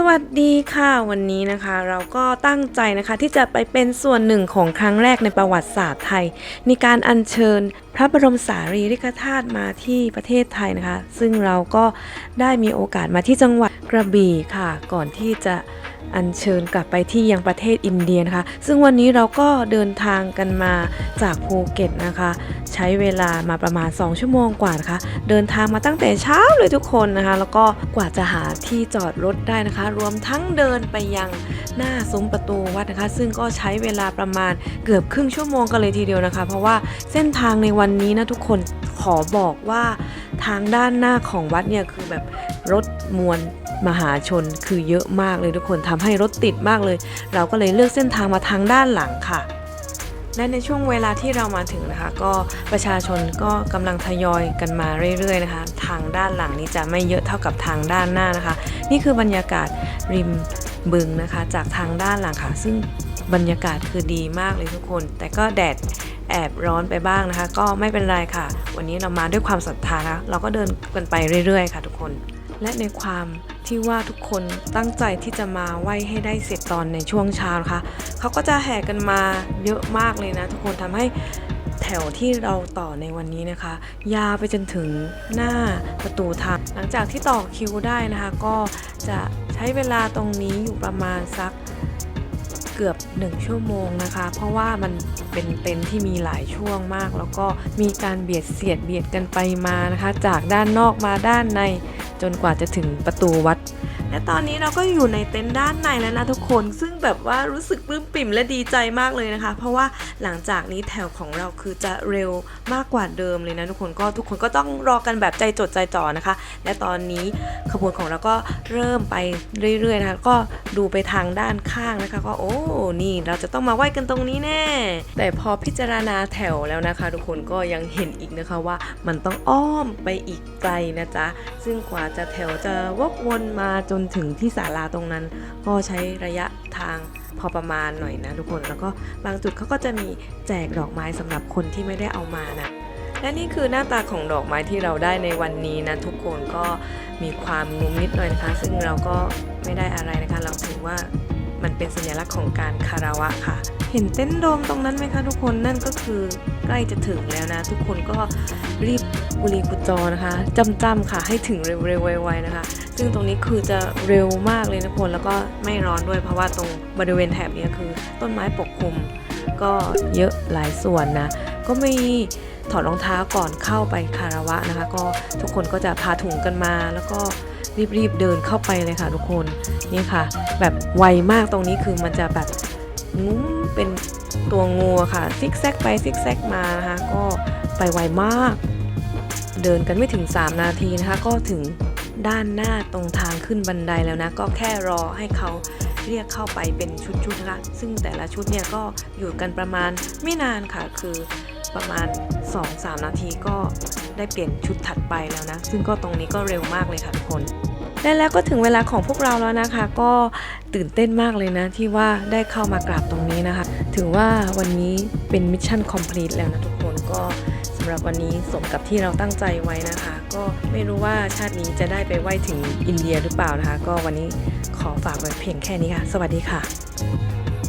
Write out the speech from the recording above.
สวัสดีค่ะวันนี้นะคะเราก็ตั้งใจนะคะที่จะไปเป็นส่วนหนึ่งของครั้งแรกในประวัติศาสตร์ไทย ในการอัญเชิญพระบรมสารีริกธาตุมาที่ประเทศไทยนะคะ ซึ่งเราก็ได้มีโอกาสมาที่จังหวัดกระบี่ค่ะ ก่อนที่จะ อัญเชิญกลับไปที่ยังประเทศอินเดียนะคะ ซึ่งวันนี้เราก็เดินทางกันมาจากภูเก็ตนะคะ ใช้เวลามาประมาณ 2 ชั่วโมงกว่านะคะ เดินทางมาตั้งแต่เช้าเลยทุกคนนะคะ แล้วก็กว่าจะหาที่จอดรถได้นะคะ รวมทั้งเดินไปยังหน้าซุ้มประตูวัดนะคะ ซึ่งก็ใช้เวลาประมาณเกือบครึ่งชั่วโมงกันเลยทีเดียวนะคะ เพราะว่าเส้นทางในวันนี้นะทุกคน อบอกว่าทางด้านหน้าของวัดเนี่ยคือแบบรถมวลมหาชนคือเยอะมากเลยทุกคนทำให้รถติดมากเลย เราก็เลยเลือกเส้นทางมาทางด้านหลังค่ะและในช่วงเวลาที่เรามาถึงนะคะ ก็ประชาชนก็กำลังทยอยกันมาเรื่อยๆนะคะ ทางด้านหลังนี้จะไม่เยอะเท่ากับทางด้านหน้านะคะ นี่คือบรรยากาศริมบึงนะคะ จากทางด้านหลังค่ะ ซึ่งบรรยากาศคือดีมากเลยทุกคน แต่ก็แดด แอบร้อนไปบ้างนะคะ ก็ไม่เป็นไรค่ะ วันนี้เรามาด้วยความศรัทธานะเราก็เดินกันไปเรื่อย ๆ ค่ะทุกคน และในความที่ว่าทุกคนตั้งใจที่จะมาไหว้ให้ได้เสร็จตอนในช่วงเช้านะคะเขาก็จะแห่กันมาเยอะมากเลยนะ ทุกคนทำให้แถวที่เราต่อในวันนี้นะคะ ยาวไปจนถึงหน้าประตูทางหลังจากที่ต่อคิวได้นะคะ ก็จะใช้เวลาตรงนี้อยู่ประมาณสัก เกือบ 1 ชั่วโมงนะคะ เพราะว่ามันเป็นเต็นท์ที่มีหลายช่วงมาก แล้วก็มีการเบียดเสียดเบียดกันไปมานะคะ จากด้านนอกมาด้านในจนกว่าจะถึงประตูวัด และตอนนี้เราก็อยู่ในเต็นท์ด้านในแล้วนะทุกคน ซึ่งแบบว่ารู้สึกปลื้มปิ่มและดีใจมากเลยนะคะ เพราะว่าหลังจากนี้แถวของเราคือจะเร็วมากกว่าเดิมเลยนะทุกคนก็ทุกคนก็ต้องรอกันแบบใจจดใจจ่อนะคะ และตอนนี้ขบวนของเราก็เริ่มไปเรื่อยๆนะคะก็ดูไปทางด้านข้างนะคะ ก็โอ้นี่เราจะต้องมาไหว้กันตรงนี้แน่ แต่พอพิจารณาแถวแล้วนะคะ ทุกคนก็ยังเห็นอีกนะคะว่ามันต้องอ้อมไปอีกไกลนะจ๊ะซึ่งกว่าจะแถวจะวกวนมาจนนถึงที่ศาลาตรงนั้น ก็ใช้ระยะทางพอประมาณหน่อยนะทุกคน แล้วก็บางจุดเขาก็จะมีแจกดอกไม้สำหรับคนที่ไม่ได้เอามานะและนี่คือหน้าตาของดอกไม้ที่เราได้ในวันนี้นะทุกคนก็มีความงุมนิดหน่อยนะคะ ซึ่งเราก็ไม่ได้อะไรนะคะ เราถือว่ามันเป็นสัญลักษณ์ของการคารวะค่ะ เห็นเต้นโดมตรงนั้นไหมคะทุกคนนั่นก็คือ ใกล้จะถึงแล้วนะ ทุกคนก็รีบกุลีกุจอนะคะจำจำค่ะให้ถึงเร็วๆไวๆนะคะ ซึ่งตรงนี้คือจะเร็วมากเลยนะทุกคนแล้วก็ไม่ร้อนด้วยเพราะว่าตรงบริเวณแถบนี้คือ ต้นไม้ปกคลุม ก็เยอะหลายส่วนนะ ก็มีถอดรองเท้าก่อนเข้าไปคารวะนะคะ ก็ทุกคนก็จะพาถุงกันมาแล้วก็รีบๆเดินเข้าไปเลยค่ะทุกคนนี่ค่ะ แบบไวมากตรงนี้คือมันจะแบบงุ้มเป็น ตัวงูค่ะ ซิกแซกไปซิกแซกมานะคะก็ไปไวมาก เดินกันไม่ถึง 3 นาทีนะคะ ก็ถึงด้านหน้าตรงทางขึ้นบันไดแล้วนะ ก็แค่รอให้เขาเรียกเข้าไปเป็นชุดๆนะคะซึ่งแต่ละชุดเนี่ยก็อยู่กันประมาณไม่นานค่ะ คือประมาณ 2-3 นาทีก็ได้เปลี่ยนชุดถัดไปแล้วนะ ซึ่งก็ตรงนี้ก็เร็วมากเลยค่ะทุกคน และแล้วก็ถึงเวลาของพวกเราแล้วนะคะ ก็ตื่นเต้นมากเลยนะที่ว่าได้เข้ามากราบตรงนี้นะคะ ถือว่าวันนี้เป็นมิชชั่นคอมพลีทแล้วนะทุกคนก็สำหรับวันนี้สมกับที่เราตั้งใจไว้นะคะ ก็ไม่รู้ว่าชาตินี้จะได้ไปไหว้ถึงอินเดียหรือเปล่านะคะ ก็วันนี้ขอฝากไว้เพียงแค่นี้ค่ะ สวัสดีค่ะ